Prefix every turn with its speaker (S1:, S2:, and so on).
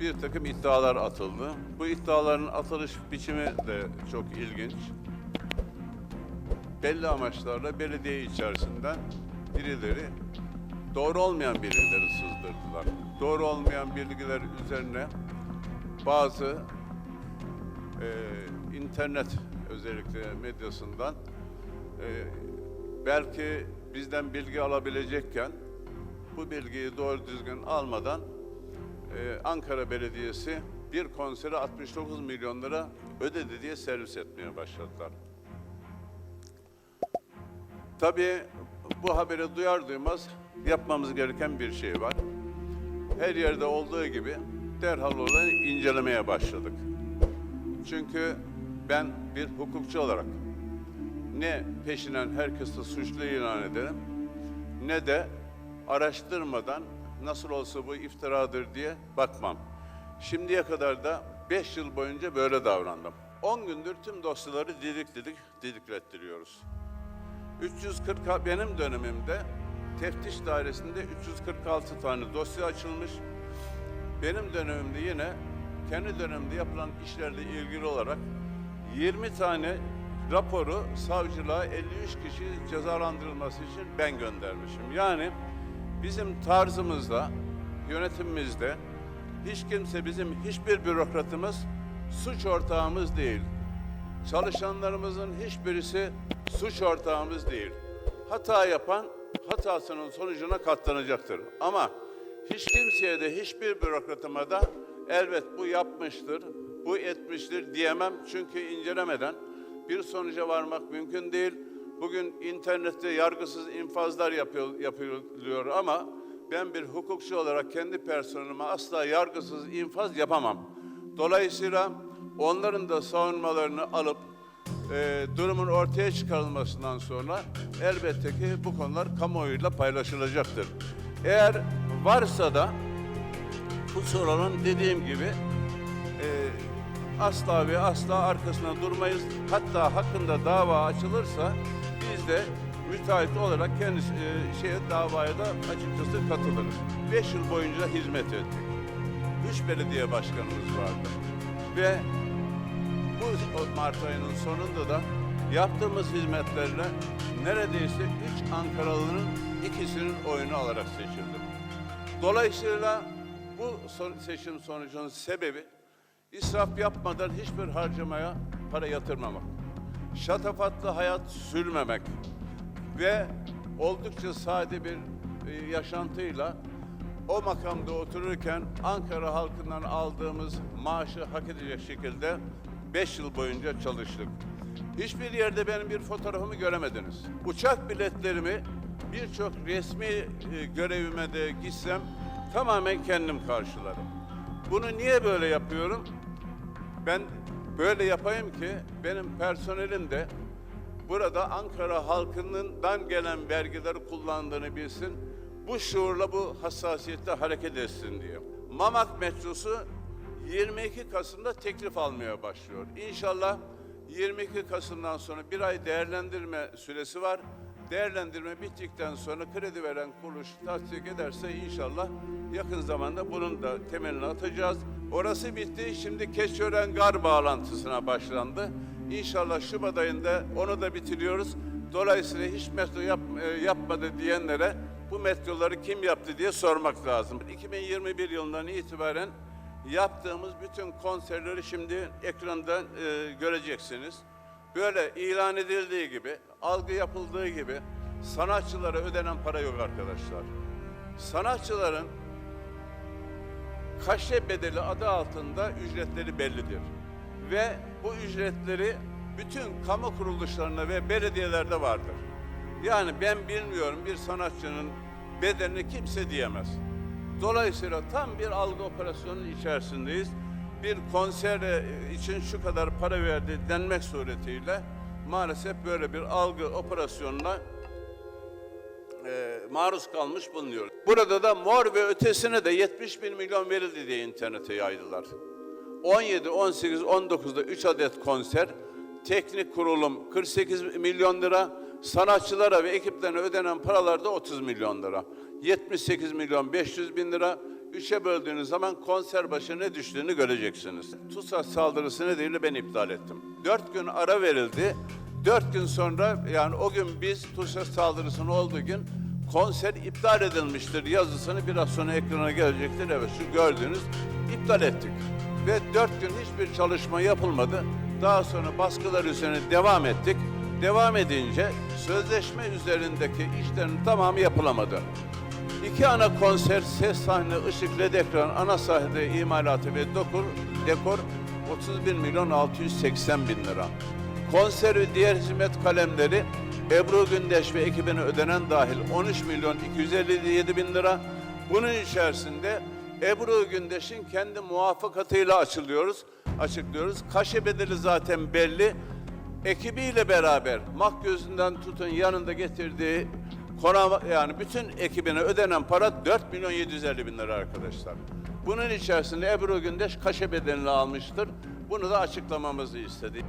S1: bir takım iddialar atıldı. Bu iddiaların atılış biçimi de çok ilginç. Belli amaçlarla belediye içerisinden birileri doğru olmayan bilgileri sızdırdılar. Doğru olmayan bilgiler üzerine bazı e, internet özellikle medyasından e, belki bizden bilgi alabilecekken bu bilgiyi doğru düzgün almadan e, Ankara Belediyesi bir konsere 69 milyon lira ödedi diye servis etmeye başladılar. Tabii bu haberi duyar duymaz yapmamız gereken bir şey var. Her yerde olduğu gibi derhal olayı incelemeye başladık. Çünkü ben bir hukukçu olarak ne peşinen herkesi suçlu ilan ederim ne de araştırmadan nasıl olsa bu iftiradır diye bakmam. Şimdiye kadar da 5 yıl boyunca böyle davrandım. 10 gündür tüm dosyaları didik didik didiklettiriyoruz. 340 benim dönemimde teftiş dairesinde 346 tane dosya açılmış. Benim dönemimde yine kendi dönemimde yapılan işlerle ilgili olarak 20 tane raporu savcılığa 53 kişi cezalandırılması için ben göndermişim. Yani bizim tarzımızda, yönetimimizde hiç kimse bizim hiçbir bürokratımız suç ortağımız değil. Çalışanlarımızın hiçbirisi suç ortağımız değil. Hata yapan hatasının sonucuna katlanacaktır. Ama hiç kimseye de hiçbir bürokratıma da elbet bu yapmıştır, bu etmiştir diyemem. Çünkü incelemeden bir sonuca varmak mümkün değil. Bugün internette yargısız infazlar yapıyor, yapılıyor ama ben bir hukukçu olarak kendi personelime asla yargısız infaz yapamam. Dolayısıyla onların da savunmalarını alıp e, durumun ortaya çıkarılmasından sonra elbette ki bu konular kamuoyuyla paylaşılacaktır. Eğer varsa da bu sorunun dediğim gibi e, asla ve asla arkasına durmayız. Hatta hakkında dava açılırsa de müteahhit olarak kendisi e, şeye davaya da açıkçası katılırız. Beş yıl boyunca hizmet ettik. Üç belediye başkanımız vardı. Ve bu Mart ayının sonunda da yaptığımız hizmetlerle neredeyse üç Ankaralı'nın ikisinin oyunu alarak seçildim. Dolayısıyla bu seçim sonucunun sebebi israf yapmadan hiçbir harcamaya para yatırmamak, şatafatlı hayat sürmemek ve oldukça sade bir e, yaşantıyla o makamda otururken Ankara halkından aldığımız maaşı hak edecek şekilde 5 yıl boyunca çalıştık. Hiçbir yerde benim bir fotoğrafımı göremediniz. Uçak biletlerimi birçok resmi e, görevime de gitsem tamamen kendim karşılarım. Bunu niye böyle yapıyorum? Ben böyle yapayım ki benim personelim de burada Ankara halkından gelen vergileri kullandığını bilsin. Bu şuurla bu hassasiyetle hareket etsin diye. Mamak metrosu 22 Kasım'da teklif almaya başlıyor. İnşallah 22 Kasım'dan sonra bir ay değerlendirme süresi var. Değerlendirme bittikten sonra kredi veren kuruluş tasdik ederse inşallah yakın zamanda bunun da temelini atacağız. Orası bitti. Şimdi Keçiören Gar bağlantısına başlandı. İnşallah Şubat ayında onu da bitiriyoruz. Dolayısıyla hiç metro yap, e, yapmadı diyenlere bu metroları kim yaptı diye sormak lazım. 2021 yılından itibaren yaptığımız bütün konserleri şimdi ekranda e, göreceksiniz. Böyle ilan edildiği gibi, algı yapıldığı gibi sanatçılara ödenen para yok arkadaşlar. Sanatçıların kaşe bedeli adı altında ücretleri bellidir. Ve bu ücretleri bütün kamu kuruluşlarında ve belediyelerde vardır. Yani ben bilmiyorum bir sanatçının bedelini kimse diyemez. Dolayısıyla tam bir algı operasyonunun içerisindeyiz. Bir konser e, için şu kadar para verdi denmek suretiyle maalesef böyle bir algı operasyonuna e, maruz kalmış bulunuyor. Burada da mor ve ötesine de 71 milyon verildi diye internete yaydılar. 17, 18, 19'da 3 adet konser, teknik kurulum 48 milyon lira, sanatçılara ve ekiplerine ödenen paralar da 30 milyon lira. 78 milyon 500 bin lira, Üçe böldüğünüz zaman konser başı ne düştüğünü göreceksiniz. TUSAŞ saldırısı nedeniyle ben iptal ettim. Dört gün ara verildi. Dört gün sonra yani o gün biz TUSAŞ saldırısının olduğu gün konser iptal edilmiştir yazısını biraz sonra ekrana gelecektir. Evet şu gördüğünüz iptal ettik. Ve dört gün hiçbir çalışma yapılmadı. Daha sonra baskılar üzerine devam ettik. Devam edince sözleşme üzerindeki işlerin tamamı yapılamadı. İki ana konser, ses sahne, ışık, led ekran, ana sahne imalatı ve dokor, dekor 31 milyon 680 bin lira. Konser ve diğer hizmet kalemleri Ebru Gündeş ve ekibine ödenen dahil 13 milyon 257 bin lira. Bunun içerisinde Ebru Gündeş'in kendi muvaffakatıyla açılıyoruz, açıklıyoruz. Kaşe bedeli zaten belli. Ekibiyle beraber mak gözünden tutun yanında getirdiği Kona, yani bütün ekibine ödenen para 4 milyon 750 bin lira arkadaşlar. Bunun içerisinde Ebru Gündeş kaşe bedelini almıştır. Bunu da açıklamamızı istedi.